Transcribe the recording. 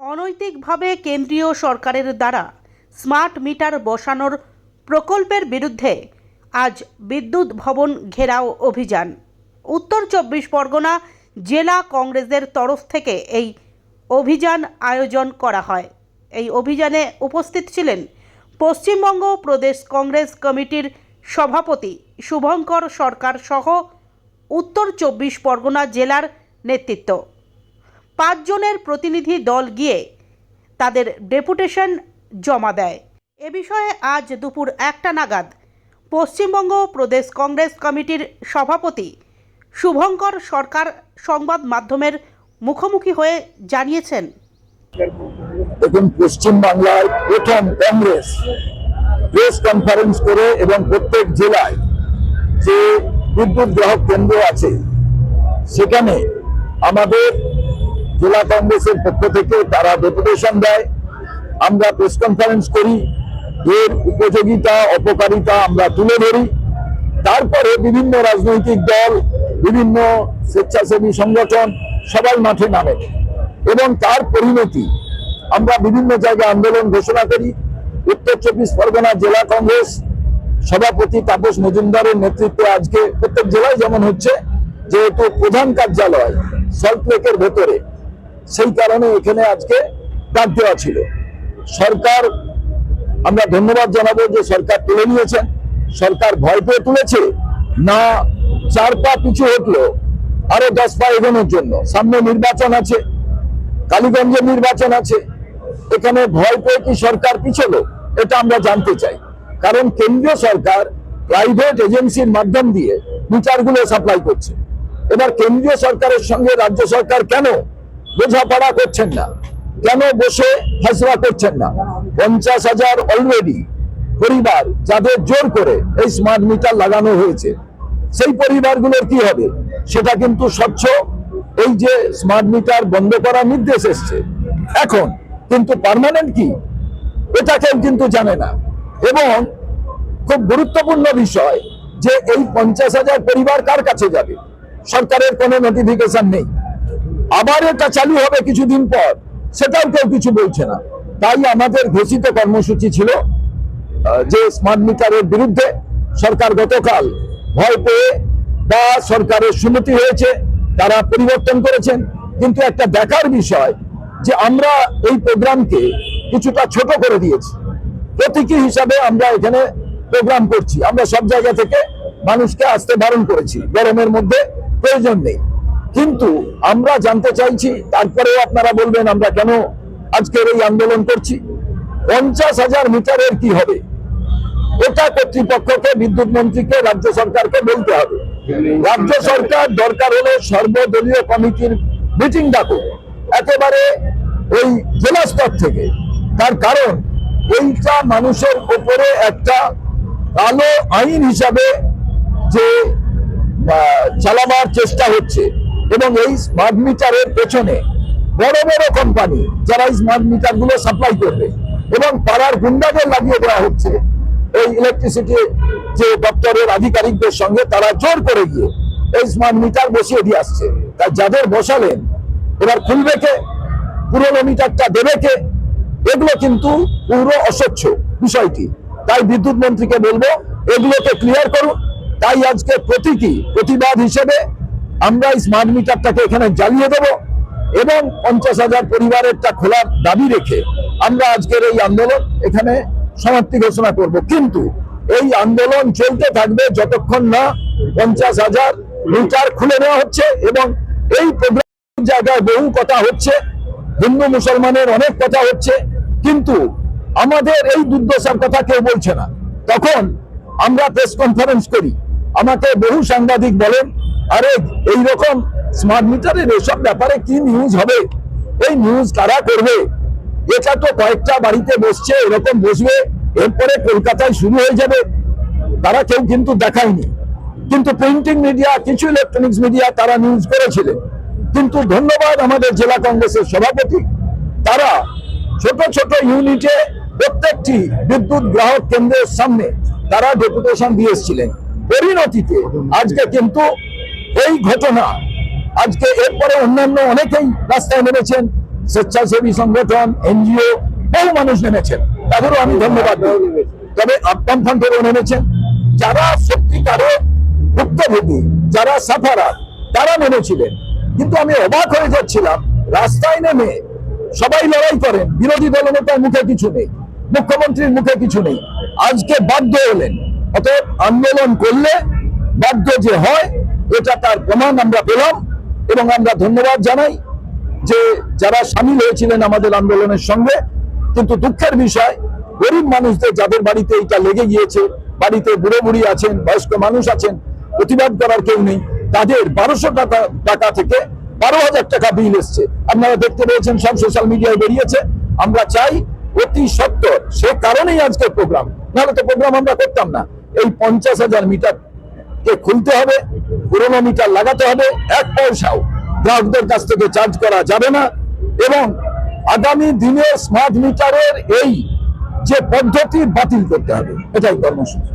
অনৈতিকভাবে কেন্দ্রীয় সরকারের দ্বারা স্মার্ট মিটার বসানোর প্রকল্পের বিরুদ্ধে আজ বিদ্যুৎ ভবন ঘেরাও অভিযান। উত্তর চব্বিশ পরগনা জেলা কংগ্রেসের তরফ থেকে এই অভিযান আয়োজন করা হয়। এই অভিযানে উপস্থিত ছিলেন পশ্চিমবঙ্গ প্রদেশ কংগ্রেস কমিটির সভাপতি শুভঙ্কর সরকার সহ উত্তর চব্বিশ পরগনা জেলার নেতৃত্ব। পাঁচজনের প্রতিনিধি দল গিয়ে তাদের ডেপুটেশন জমা দেয়। এ বিষয়ে আজ দুপুর একটা নাগাদ পশ্চিমবঙ্গ প্রদেশ কংগ্রেস কমিটির সভাপতি শুভঙ্কর সরকার সংবাদ মাধ্যমের মুখোমুখি হয়ে জানিয়েছেন। দেখুন পশ্চিম বাংলায় প্রথম কংগ্রেস প্রেস কনফারেন্স করে এবং প্রত্যেক জেলায় যে বিদ্যুৎ গ্রাহক কেন্দ্র আছে, সেখানে আমাদের জেলা কংগ্রেসের পক্ষ থেকে তারা ডেপুটেশন দেয়। আমরা প্রেস কনফারেন্স করি, এর উপযোগিতা, অপকারিতা আমরা তুলে ধরি। তারপরে বিভিন্ন রাজনৈতিক দল, বিভিন্ন স্বেচ্ছাসেবী সংগঠন সবাই মাঠে নামে এবং তার পরিণতি আমরা বিভিন্ন জায়গায় আন্দোলন ঘোষণা করি। উত্তর চব্বিশ পরগনা জেলা কংগ্রেস সভাপতি তাপস মজুমদারের নেতৃত্বে আজকে প্রত্যেক জেলায় যেমন হচ্ছে, যেহেতু প্রধান কার্যালয় সল্টলেকের ভেতরে সেই কারণে এখানে আজকে ডাক দেওয়া ছিল। সরকার, আমরা ধন্যবাদ জানাব যে সরকার তুলে নিয়েছেন। সরকার ভয় পেয়ে তুলেছে, না চার পা পিছু হটলো, আরও দশ পা এগোনোর জন্য। সামনে নির্বাচন আছে কালীগঞ্জের নির্বাচন আছে। এখানে ভয় পেয়ে কি সরকার পিছলো, এটা আমরা জানতে চাই। কারণ কেন্দ্রীয় সরকার প্রাইভেট এজেন্সির মাধ্যম দিয়ে বিচারগুলো সাপ্লাই করছে। এবার কেন্দ্রীয় সরকারের সঙ্গে রাজ্য সরকার কেন বোঝাপড়া করছেন না। কেন বসে ফেসলা করছেন না? পঞ্চাশ হাজার অলরেডি পরিবার যাদের জোর করে এই স্মার্ট মিটার লাগানো হয়েছে। সেই পরিবারগুলোর কি হবে? সেটা কিন্তু স্বচ্ছ এই যে স্মার্ট মিটার বন্ধ করার নির্দেশ এসছে। এখন কিন্তু পার্মানেন্ট কি? এটা কেউ কিন্তু জানে না। এবং খুব গুরুত্বপূর্ণ বিষয় যে এই পঞ্চাশ হাজার পরিবার কার কাছে যাবে? সরকারের কোনো নোটিফিকেশন নেই। আবার এটা চালু হবে কিছুদিন পর। সেটাও কেউ কিছু বলছে না। তাই আমাদের ঘোষিত কর্মসূচি ছিল যে স্মার্ট মিটারের বিরুদ্ধে সরকার গতকাল ভয় পেয়ে বা সরকারের সুমতি হয়েছে, তারা পরিবর্তন করেছেন। কিন্তু একটা দেখার বিষয়, যে আমরা এই প্রোগ্রামকে কিছুটা ছোট করে দিয়েছি। প্রতীকী হিসাবে আমরা এখানে প্রোগ্রাম করছি। আমরা সব জায়গা থেকে মানুষকে আসতে বারণ করেছি। গরমের মধ্যে প্রয়োজন নেই। কিন্তু আমরা জানতে চাইছি, তারপরেও আপনারা বলবেন আমরা কেন আজকের এই আন্দোলন করছি। পঞ্চাশ হাজার মিটারের কি হবে? এটা কর্তৃপক্ষকে, বিদ্যুৎ মন্ত্রীকে, রাজ্য সরকারকে বলতে হবে। রাজ্য সরকার দরকার হলে সর্বদলীয় কমিটির মিটিং ডাকুক। একেবারে ওই জেলা স্তর থেকে। তার কারণ, এইটা মানুষের উপরে একটা কালো আইন হিসাবে যে চালাবার চেষ্টা হচ্ছে। এবং এই স্মার্ট মিটারের পেছনে বড় বড় কোম্পানি যারা এই স্মার্ট মিটারগুলো সাপ্লাই করবে এবং পাড়ার গুন্ডাদের লাগিয়ে দেওয়া হচ্ছে এই ইলেকট্রিসিটি যে দপ্তরের আধিকারিকদের সঙ্গে তারা জোর করে গিয়ে এই স্মার্ট মিটার বসিয়ে দিয়ে আসছে। তাই যাদের বসালেন, এবার খুলবে কে? পুরোনো মিটারটা দেবে কে? এগুলো কিন্তু পুরো অস্বচ্ছ বিষয়টি। তাই বিদ্যুৎ মন্ত্রীকে বলব, এগুলোকে ক্লিয়ার করুন। তাই আজকে প্রতীকী প্রতিবাদ হিসেবে আমরা স্মার্ট মিটারটাকে এখানে জ্বালিয়ে দেব এবং পঞ্চাশ হাজার পরিবারেরটা খোলার দাবি রেখে আমরা আজকের এই আন্দোলন এখানে সমাপ্তি ঘোষণা করব। কিন্তু এই আন্দোলন চলতে থাকবে যতক্ষণ না পঞ্চাশ হাজার মিটার খুলে নেওয়া হচ্ছে এবং এই জায়গায় বহু কথা হচ্ছে, হিন্দু মুসলমানের অনেক কথা হচ্ছে, কিন্তু আমাদের এই দুর্দশার কথা কেউ বলছে না। তখন আমরা প্রেস কনফারেন্স করি, আমাকে বহু সাংবাদিক বলেন আরে এই রকম স্মার্ট মিটারের এসব ব্যাপারে কি নিউজ হবে? এই নিউজ কারা করবে? এটা তো কয়েকটা বাড়িতে বসছে, এরকম বসবে, এরপরে কলকাতায় শুরু হয়ে যাবে। তারা কেউ কিন্তু দেখায়নি। কিন্তু প্রিন্টিং মিডিয়া কিছু ইলেকট্রনিক্স মিডিয়া তারা নিউজ করেছিলেন কিন্তু ধন্যবাদ আমাদের জেলা কংগ্রেসের সভাপতি। তারা ছোট ছোট ইউনিটে প্রত্যেকটি বিদ্যুৎ গ্রাহক কেন্দ্রের সামনে তারা ডেপুটেশন দিয়ে এসেছিলেন। পরিণতিতে আজকে কিন্তু ঘটনা আজকে এরপরে অন্যান্য অনেকেই রাস্তায় নেমেছেন, স্বেচ্ছাসেবী সংগঠন, এনজিও, বহু মানুষ নেমেছেন। তাদেরও আমি ধন্যবাদ তবে আপন ফ্রন্টেরও নেমেছেন। যারা সত্যিকারে ভুক্তভোগী, যারা সাফারার, তারা নেমেছিলেন। কিন্তু আমি অবাক হয়ে যাচ্ছিলাম, রাস্তায় নেমে সবাই লড়াই করেন। বিরোধী দলনেতার মুখে কিছু নেই, মুখ্যমন্ত্রীর মুখে কিছু নেই। আজকে বাধ্য হলেন। অতএব আন্দোলন করলে বাধ্য যে হয় এটা তার প্রমাণ আমরা পেলাম এবং আমরা ধন্যবাদ জানাই যে যারা সামিল হয়েছিলেন আমাদের আন্দোলনের সঙ্গে। কিন্তু দুঃখের বিষয়, গরিব মানুষদের যাদের বাড়িতে এটা লেগে গিয়েছে, বাড়িতে বুড়ো বুড়ি আছেন, বয়স্ক মানুষ আছেন, প্রতিবাদ করার কেউ নেই, তাদের বারোশো টাকা টাকা থেকে বারো হাজার টাকা বিল এসছে। আপনারা দেখতে পেয়েছেন, সব সোশ্যাল মিডিয়ায় বেরিয়েছে। আমরা চাই অতি সত্তর সে কারণেই আজকে প্রোগ্রাম নাহলে তো প্রোগ্রাম আমরা করতাম না। এই পঞ্চাশ হাজার মিটার কে খুলতে হবে পুরোনো মিটার লাগাতে হবে, এক পয়সাও গ্রাহকদের কাছ থেকে চার্জ করা যাবে না। এবং আগামী দিনে স্মার্ট মিটারের এই যে পদ্ধতি বাতিল করতে হবে, এটাই কর্মসূচি।